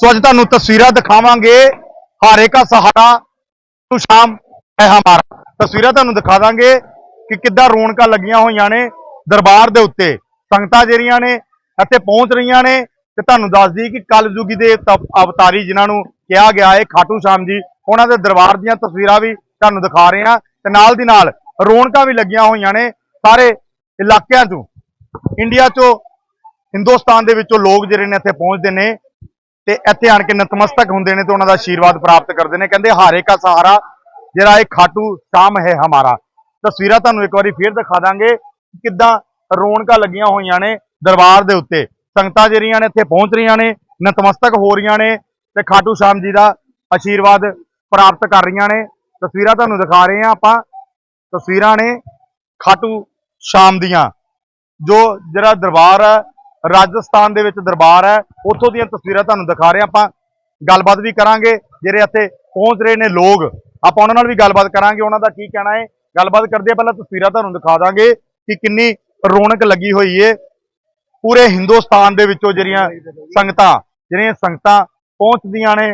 ਸੋ ਅੱਜ ਤੁਹਾਨੂੰ ਤਸਵੀਰਾਂ ਦਿਖਾਵਾਂਗੇ। ਹਾਰੇ ਕਾ ਸਹਾਰਾ। ਤੂੰ ਸ਼ਾਮ ਹੈ ਹਮਾਰਾ ਤਸਵੀਰਾਂ ਤੁਹਾਨੂੰ ਦਿਖਾ ਦਾਂਗੇ ਕਿ ਕਿੱਦਾਂ ਰੌਣਕਾਂ ਲੱਗੀਆਂ ਹੋਈਆਂ ਨੇ ਦਰਬਾਰ ਦੇ ਉੱਤੇ। ਸੰਗਤਾਂ ਜਿਹੜੀਆਂ ਨੇ ਇੱਥੇ ਪਹੁੰਚ ਰਹੀਆਂ ਨੇ ਤੇ ਤੁਹਾਨੂੰ ਦੱਸ ਦਈਏ ਕਿ ਕਲਯੁਗੀ ਦੇ ਤਪ- ਅਵਤਾਰੀ ਜਿਨ੍ਹਾਂ ਨੂੰ ਕਿਹਾ ਗਿਆ ਹੈ, ਖਾਟੂ ਸ਼ਾਮ ਜੀ, ਉਹਨਾਂ ਦੇ ਦਰਬਾਰ ਦੀਆਂ ਤਸਵੀਰਾਂ ਵੀ ਤੁਹਾਨੂੰ ਦਿਖਾ ਰਹੇ ਹਾਂ ਤੇ ਨਾਲ ਦੀ ਨਾਲ ਰੌਣਕਾਂ ਵੀ ਲੱਗੀਆਂ ਹੋਈਆਂ ਨੇ ਸਾਰੇ ਇਲਾਕਿਆਂ ਤੋਂ ਇੰਡੀਆ ਚੋਂ, ਹਿੰਦੁਸਤਾਨ ਦੇ ਵਿੱਚੋਂ ਲੋਕ ਜਿਹੜੇ ਨੇ ਇੱਥੇ ਪਹੁੰਚਦੇ ਨੇ। ਤੇ ਇੱਥੇ ਆਣ ਕੇ ਨਤਮਸਤਕ ਹੁੰਦੇ ਨੇ ਤੇ ਉਹਨਾਂ ਦਾ ਆਸ਼ੀਰਵਾਦ ਪ੍ਰਾਪਤ ਕਰਦੇ ਨੇ। ਕਹਿੰਦੇ, ਹਾਰੇ ਕਾ ਸਹਾਰਾ ਜਿਹੜਾ ਇਹ ਖਾਟੂ ਸ਼ਾਮ ਹੈ ਹਮਾਰਾ। ਤਸਵੀਰਾਂ ਤੁਹਾਨੂੰ ਇੱਕ ਵਾਰੀ ਫੇਰ ਦਿਖਾ ਦਾਂਗੇ ਕਿੱਦਾਂ ਰੌਣਕਾਂ ਲੱਗੀਆਂ ਹੋਈਆਂ ਨੇ ਦਰਬਾਰ ਦੇ ਉੱਤੇ। ਸੰਗਤਾਂ ਜਿਹੜੀਆਂ ਨੇ ਇੱਥੇ ਪਹੁੰਚ ਰਹੀਆਂ ਨੇ, ਨਤਮਸਤਕ ਹੋ ਰਹੀਆਂ ਨੇ ਤੇ ਖਾਟੂ ਸ਼ਾਮ ਜੀ ਦਾ ਆਸ਼ੀਰਵਾਦ ਪ੍ਰਾਪਤ ਕਰ ਰਹੀਆਂ ਨੇ। ਤਸਵੀਰਾਂ ਤੁਹਾਨੂੰ ਦਿਖਾ ਰਹੇ ਹਾਂ ਆਪਾਂ। ਤਸਵੀਰਾਂ ਨੇ ਖਾਟੂ ਸ਼ਾਮ ਦੀਆਂ, ਜੋ ਜਿਹੜਾ ਦਰਬਾਰ ਹੈ ਰਾਜਸਥਾਨ ਦੇ ਵਿੱਚ ਦਰਬਾਰ ਹੈ। ਉੱਥੋਂ ਦੀਆਂ ਤਸਵੀਰਾਂ ਤੁਹਾਨੂੰ ਦਿਖਾ ਰਹੇ ਹਾਂ ਆਪਾਂ। ਗੱਲਬਾਤ ਵੀ ਕਰਾਂਗੇ। ਜਿਹੜੇ ਇੱਥੇ ਪਹੁੰਚ ਰਹੇ ਨੇ ਲੋਕ, ਆਪਾਂ ਉਹਨਾਂ ਨਾਲ ਵੀ ਗੱਲਬਾਤ ਕਰਾਂਗੇ। ਉਹਨਾਂ ਦਾ ਕੀ ਕਹਿਣਾ ਹੈ? ਗੱਲਬਾਤ ਕਰਦੇ ਆ ਪਹਿਲਾਂ ਤਸਵੀਰਾਂ ਤੁਹਾਨੂੰ ਦਿਖਾ ਦਾਂਗੇ ਕਿ ਕਿੰਨੀ ਰੌਣਕ ਲੱਗੀ ਹੋਈ ਏ। ਪੂਰੇ ਹਿੰਦੁਸਤਾਨ ਦੇ ਵਿੱਚੋਂ ਜਿਹੜੀਆਂ ਸੰਗਤਾਂ ਜਿਹੜੀਆਂ ਸੰਗਤਾਂ ਪਹੁੰਚਦੀਆਂ ਨੇ,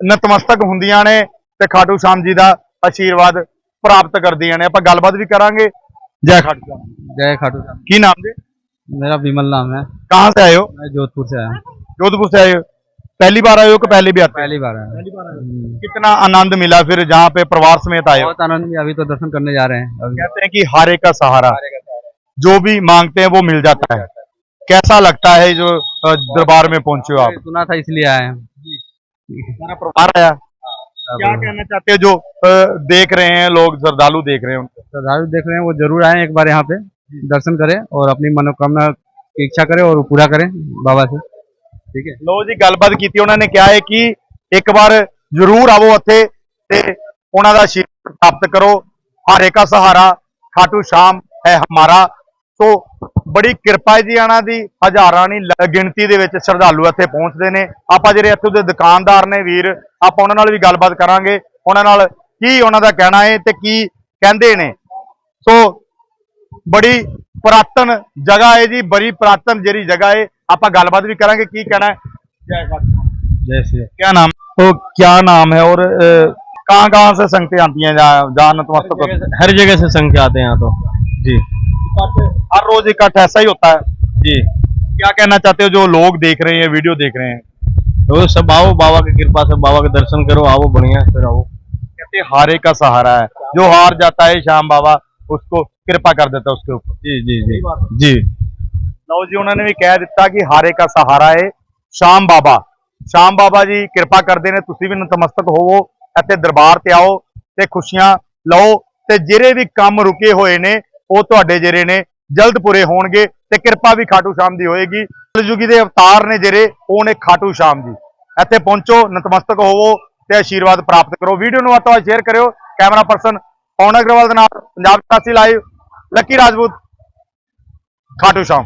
ਨਤਮਸਤਕ ਹੁੰਦੀਆਂ ਨੇ ਤੇ ਖਾਟੂ ਸ਼ਾਮ ਜੀ ਦਾ ਆਸ਼ੀਰਵਾਦ ਪ੍ਰਾਪਤ ਕਰਦੀਆਂ ਨੇ। ਆਪਾਂ ਗੱਲਬਾਤ ਵੀ ਕਰਾਂਗੇ। जय खाटू जय खाटू की नाम जी? मेरा विमल नाम है। कहाँ से आए हो? मैं जोधपुर से आया हूँ। जोधपुर से आए हो। पहली बार आयो हो कि पहले भी आते पहली बार आया हम्म। कितना आनंद मिला फिर जहाँ पे परिवार समेत आए बहुत आनंद मिला। अभी तो दर्शन करने जा रहे हैं। कहते हैं की हारे का सहारा। जो भी मांगते हैं वो मिल जाता है। कैसा लगता है जो दरबार में पहुँचे हो आप? सुना था इसलिए आए हैं। परिवार आया? हाँ, क्या हाँ। कहना चाहते हैं जो देख रहे हैं लोग श्रद्धालु देख रहे हैं उनको? श्रद्धालु देख रहे हैं वो जरूर आए एक बार यहाँ पे दर्शन करें और अपनी मनोकामना की इच्छा करें और पूरा करें बाबा से ठीक है ਲੋ ਜੀ ਗੱਲਬਾਤ ਕੀਤੀ ਉਹਨਾਂ ਨੇ ਕਿਹਾ ਹੈ ਕਿ ਇੱਕ ਵਾਰ ਜ਼ਰੂਰ ਆਵੋ ਇੱਥੇ ਤੇ ਉਹਨਾਂ ਦਾ ਆਸ਼ੀਰਵਾਦ ਪ੍ਰਾਪਤ ਕਰੋ ਹਾਰੇ ਕਾ ਸਹਾਰਾ ਖਾਟੂ ਸ਼ਾਮ ਹੈ ਹਮਾਰਾ ਸੋ ਬੜੀ ਕਿਰਪਾ ਹੈ ਜੀ ਇਹਨਾਂ ਦੀ ਹਜ਼ਾਰਾਂ ਨਹੀਂ ਲ- ਗਿਣਤੀ ਦੇ ਵਿੱਚ ਸ਼ਰਧਾਲੂ ਇੱਥੇ ਪਹੁੰਚਦੇ ਨੇ ਆਪਾਂ ਜਿਹੜੇ ਇੱਥੋਂ ਦੇ ਦੁਕਾਨਦਾਰ ਨੇ ਵੀਰ ਆਪਾਂ ਉਹਨਾਂ ਨਾਲ ਵੀ ਗੱਲਬਾਤ ਕਰਾਂਗੇ ਉਹਨਾਂ ਨਾਲ ਕੀ ਉਹਨਾਂ ਦਾ ਕਹਿਣਾ ਹੈ ਤੇ ਕੀ ਕਹਿੰਦੇ ਨੇ ਸੋ ਬੜੀ ਪੁਰਾਤਨ ਜਗ੍ਹਾ ਹੈ ਜੀ ਬੜੀ ਪੁਰਾਤਨ ਜਿਹੜੀ ਜਗ੍ਹਾ ਹੈ ਆਪਾਂ ਗੱਲਬਾਤ ਵੀ ਕਰਾਂਗੇ ਕੀ ਕਹਿਣਾ ਹੈ ਜੈ ਖਾਟੂ जय श्री क्या नाम तो क्या नाम है और कहाँ कहाँ से संगतें आती हैं जहाँ जहाँ नतमस्तक होते हैं? हर जगह से संघ के आते हैं यहाँ तो जी हर रोज इकट्ठ ऐसा ही होता है जी क्या कहना चाहते हो जो लोग देख रहे हैं वीडियो देख रहे हैं तो सब आओ बाबा की कृपा से बाबा के दर्शन करो आओ बढ़िया फिर आओ कहते हैं, हारे का सहारा है जो हार जाता है श्याम बाबा उसको कृपा कर देता है उसके ऊपर जी जी जी जी ਲਓ ਜੀ ਉਹਨਾਂ ਨੇ ਵੀ ਕਹਿ ਦਿੱਤਾ ਕਿ ਹਾਰੇ ਕਾ ਸਹਾਰਾ ਹੈ ਸ਼ਾਮ ਬਾਬਾ ਸ਼ਾਮ ਬਾਬਾ ਜੀ ਕਿਰਪਾ ਕਰਦੇ ਨੇ ਤੁਸੀਂ ਵੀ ਨਤਮਸਤਕ ਹੋਵੋ ਇੱਥੇ ਦਰਬਾਰ ਤੇ ਆਓ ਤੇ ਖੁਸ਼ੀਆਂ ਲਓ ਤੇ ਜਿਹੜੇ ਵੀ ਕੰਮ ਰੁਕੇ ਹੋਏ ਨੇ ਉਹ ਤੁਹਾਡੇ ਜਿਹੜੇ ਨੇ ਜਲਦ ਪੂਰੇ ਹੋਣਗੇ ਤੇ ਕਿਰਪਾ ਵੀ ਖਾਟੂ ਸ਼ਾਮ ਦੀ ਹੋਏਗੀ ਕਲਯੁਗੀ ਦੇ ਅਵਤਾਰ ਨੇ ਜਿਹੜੇ ਉਹ ਨੇ ਖਾਟੂ ਸ਼ਾਮ ਜੀ ਇੱਥੇ ਪਹੁੰਚੋ ਨਤਮਸਤਕ ਹੋਵੋ ਤੇ ਆਸ਼ੀਰਵਾਦ ਪ੍ਰਾਪਤ ਕਰੋ ਵੀਡੀਓ ਨੂੰ ਵੱਧ ਤੋਂ ਵੱਧ ਸ਼ੇਅਰ ਕਰਿਓ ਕੈਮਰਾ ਪਰਸਨ ਪਵਨ ਅਗਰਵਾਲ ਦੇ ਨਾਲ? ਪੰਜਾਬ ਕਾਸੀ ਲਾਈਵ ਲੱਕੀ ਰਾਜਪੂਤ ਖਾਟੂ ਸ਼ਾਹ